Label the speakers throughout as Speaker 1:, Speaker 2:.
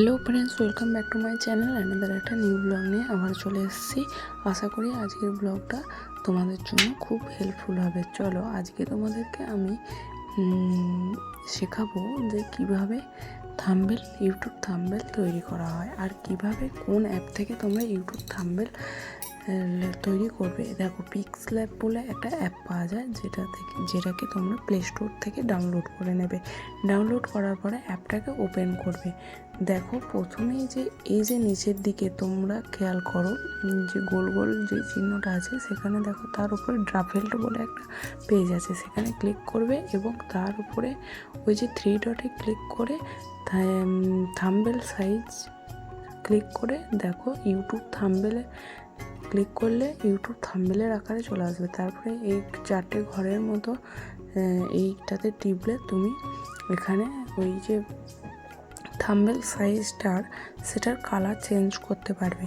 Speaker 1: Hello friends welcome back to my channel another একটা new blog নিয়ে আবার চলে এসেছি। আশা করি আজকের ব্লগটা তোমাদের জন্য খুব হেল্পফুল হবে। চলো, আজকে তোমাদেরকে আমি শেখাবো যে কীভাবে থাম্বেল ইউটিউব থাম্বেল তৈরি করা হয় আর কীভাবে কোন অ্যাপ থেকে তোমরা ইউটিউব থাম্বেল তৈরি করবে। দেখো পিক্স ল্যাব বলে একটা অ্যাপ পাওয়া যায় যেটা থেকে, যেটাকে তোমরা প্লে স্টোর থেকে ডাউনলোড করে নেবে। ডাউনলোড করার পরে অ্যাপটাকে ওপেন করবে। দেখো, প্রথমেই যে, এই যে নিচের দিকে তোমরা খেয়াল করো যে গোল গোল যে চিহ্নটা আছে, সেখানে দেখো তার উপরে ড্রাফেল্ট বলে একটা পেজ আছে। সেখানে ক্লিক করবে এবং তার উপরে ওই যে থ্রি ডটে ক্লিক করে থাম্বেল সাইজ ক্লিক করে, দেখো ইউটিউব থাম্বেলে ক্লিক করলে ইউটিউব থাম্বেলের আকারে চলে আসবে। তারপরে এই চারটে ঘরের মতো এইটাতে টিপলে তুমি এখানে ওই যে থাম্বেল সাইজটার সেটার কালার চেঞ্জ করতে পারবে।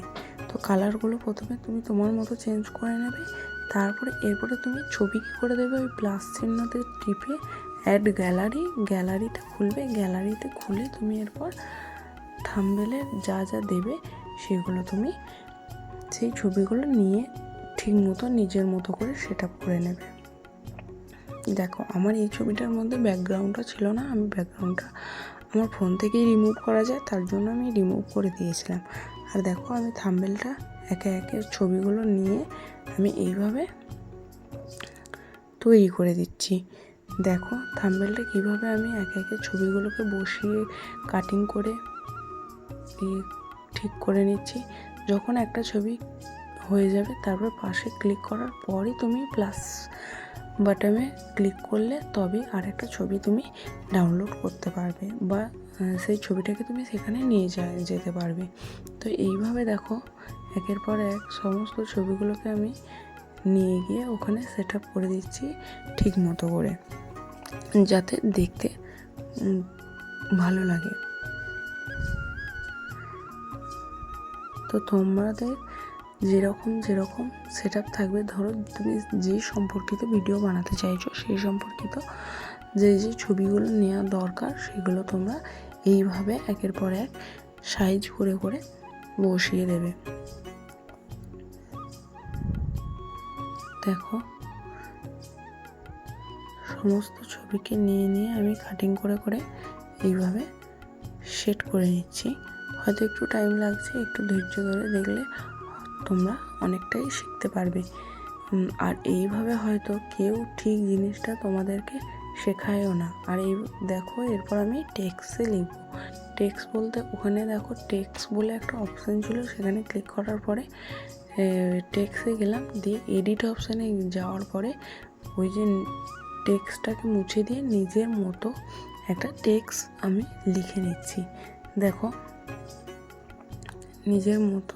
Speaker 1: তো কালারগুলো প্রথমে তুমি তোমার মতো চেঞ্জ করে নেবে, তারপরে এরপরে তুমি ছবি কী করে দেবে ওই প্লাস চিহ্নতে টিপে অ্যাড গ্যালারি গ্যালারিটা খুলবে, গ্যালারিতে খুলে তুমি এরপর থাম্বেলের যা যা দেবে সেগুলো তুমি সেই ছবিগুলো নিয়ে ঠিক মতো নিজের মতো করে সেট আপ করে নেবে। দেখো, আমার এই ছবিটার মধ্যে ব্যাকগ্রাউন্ডটা ছিল না, আমি ব্যাকগ্রাউন্ডটা আমার ফোন থেকেই রিমুভ করা যায়, তার জন্য আমি রিমুভ করে দিয়েছিলাম। আর দেখো, আমি থাম্বেলটা একে একে ছবিগুলো নিয়ে আমি এইভাবে তৈরি করে দিচ্ছি। দেখো থাম্বেলটা কীভাবে আমি একে একে ছবিগুলোকে বসিয়ে কাটিং করে ঠিক করে নিচ্ছি যখন একটা ছবি হয়ে যাবে, তারপর পাশে ক্লিক করার পরই তুমি প্লাস বাটনে ক্লিক করলে তবে আরেকটা ছবি তুমি ডাউনলোড করতে পারবে বা সেই ছবিটাকে তুমি সেখানে নিয়ে যা, যেতে পারবে। তো এইভাবে দেখো, একের পর এক সমস্ত ছবিগুলোকে আমি নিয়ে গিয়ে ওখানে সেট আপ করে দিচ্ছি ঠিক মতো করে, যাতে দেখতে ভালো লাগে। তো তোমাদের যেরকম যেরকম সেট আপ থাকবে, ধরো তুমি যে সম্পর্কিত ভিডিও বানাতে চাইছো, সেই সম্পর্কিত যে যে ছবিগুলো নেওয়া দরকার, সেগুলো তোমরা এইভাবে একের পর এক সাইজ করে করে বসিয়ে দেবে। দেখো, সমস্ত ছবিকে নিয়ে নিয়ে আমি কাটিং করে করে এইভাবে সেট করে নিচ্ছি। হয়তো একটু টাইম লাগছে, একটু ধৈর্য ধরে দেখলে তোমরা অনেকটাই শিখতে পারবে। আর এইভাবে হয়তো কেউ ঠিক জিনিসটা তোমাদেরকে শেখায়ও না। আর এই দেখো, এরপর আমি টেক্সে লিখব। টেক্স বলতে ওখানে দেখো টেক্স বলে একটা অপশান ছিল, সেখানে ক্লিক করার পরে টেক্সে গেলাম, দিয়ে এডিট অপশানে যাওয়ার পরে ওই যে টেক্সটাকে মুছে দিয়ে নিজের মতো একটা টেক্স আমি লিখে নিচ্ছি। দেখো নিজের মতো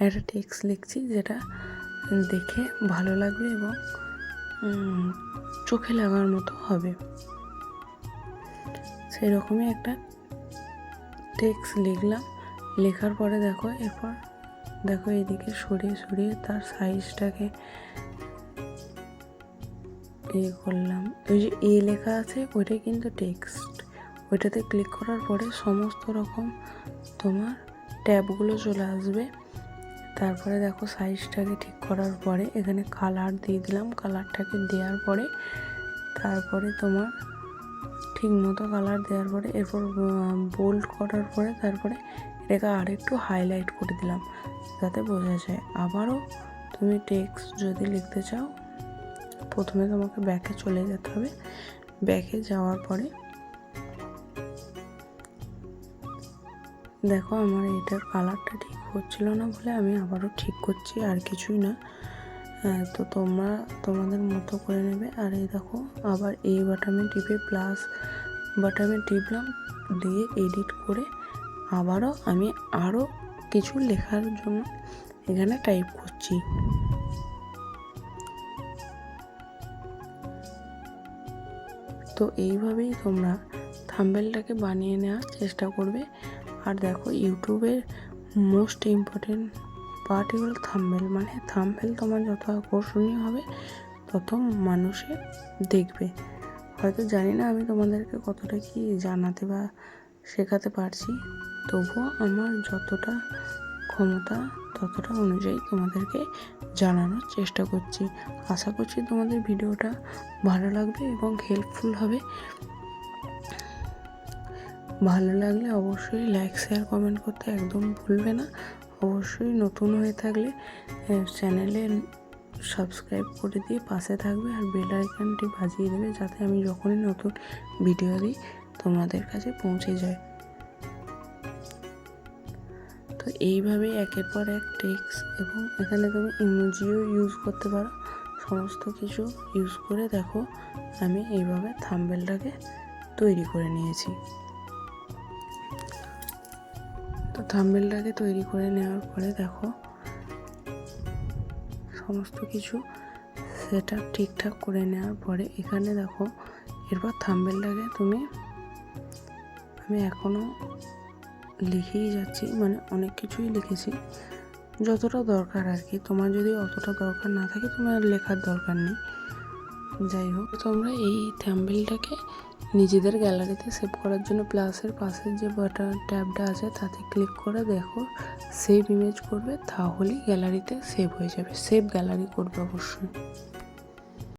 Speaker 1: একটা টেক্সট লিখছি যেটা দেখে ভালো লাগবে এবং চোখে লাগার মতো হবে। সেই রকমই একটা টেক্সট লিখলাম। লেখার পরে দেখো, এরপর দেখো এদিকে সরিয়ে সরিয়ে তার সাইজটাকে ইয়ে করলাম। ওই যে এ লেখা আছে, ওইটাই কিন্তু টেক্সট ওইটাতে ক্লিক করার পরে সমস্ত রকম তোমার ট্যাবগুলো চলে আসবে। তারপরে দেখো সাইজটাকে ঠিক করার পরে এখানে কালার দিয়ে দিলাম। কালারটাকে দেওয়ার পরে তারপরে তোমার ঠিক মতো কালার দেওয়ার পরে এরপর বোল্ড করার পরে তারপরে এটাকে আরেকটু হাইলাইট করে দিলাম যাতে বোঝা যায়। আবারও তুমি টেক্সট যদি লিখতে চাও, প্রথমে তোমাকে ব্যাকে চলে যেতে হবে। ব্যাকে যাওয়ার পরে দেখো আমার এটার কালারটা ঠিক হচ্ছিল না বলে আমি আবারও ঠিক করছি, আর কিছুই না। তো তোমরা তোমাদের মতো করে নেবে। আর এই দেখো, আবার এই বাটামে টিপে প্লাস বাটামে টিপলাম, দিয়ে এডিট করে আবারও আমি আরও কিছু লেখার জন্য এখানে টাইপ করছি। তো এইভাবেই তোমরা থাম্বেলটাকে বানিয়ে নেওয়ার চেষ্টা করবে। আর দেখো ইউটিউবের মোস্ট ইম্পর্টেন্ট পার্টই হলো থাম্বেল মানে থাম্বেল তোমার যত আকর্ষণীয় হবে, তত মানুষে দেখবে। হয়তো জানি না আমি তোমাদেরকে কতটা কি জানাতে বা শেখাতে পারছি, তবুও আমার যতটা ক্ষমতা ততটা অনুযায়ী তোমাদেরকে জানানোর চেষ্টা করছি। আশা করছি তোমাদের ভিডিওটা ভালো লাগবে এবং হেল্পফুল হবে। ভালো লাগলে অবশ্যই লাইক শেয়ার কমেন্ট করতে একদম ভুলবে না। অবশ্যই নতুন হয়ে থাকলে চ্যানেলে সাবস্ক্রাইব করে দিয়ে পাশে থাকবে আর বেল আইকনটি বাজিয়ে দেবে যাতে আমি যখনই নতুন ভিডিও দিই, তোমাদের কাছে পৌঁছে যায়। তো এইভাবে একের পর এক টেক্স এবং এখানে তুমি ইমোজিও ইউজ করতে পারো। সমস্ত কিছু ইউজ করে দেখো, আমি এইভাবে থাম্বেলটাকে তৈরি করে নিয়েছি। তো থাম্বেলটাকে তৈরি করে নেওয়ার পরে দেখো, সমস্ত কিছু সেট ঠিকঠাক করে নেওয়ার পরে এখানে দেখো, এরপর থাম্বেলটাকে তুমি, আমি এখনও লিখেই যাচ্ছি মানে অনেক কিছুই লিখেছি। যতটা দরকার আর কি, তোমার যদি অতটা দরকার না থাকে, তোমার লেখার দরকার নেই। যাই হোক, তোমরা এই থ্যাম্বেলটাকে নিজেদের গ্যালারিতে সেভ করার জন্য প্লাসের পাশে যে বাটন ট্যাবটা আছে, তাতে ক্লিক করে দেখো, সেভ ইমেজ করবে, তাহলেই গ্যালারিতে সেভ হয়ে যাবে। সেভ গ্যালারি করবে অবশ্যই।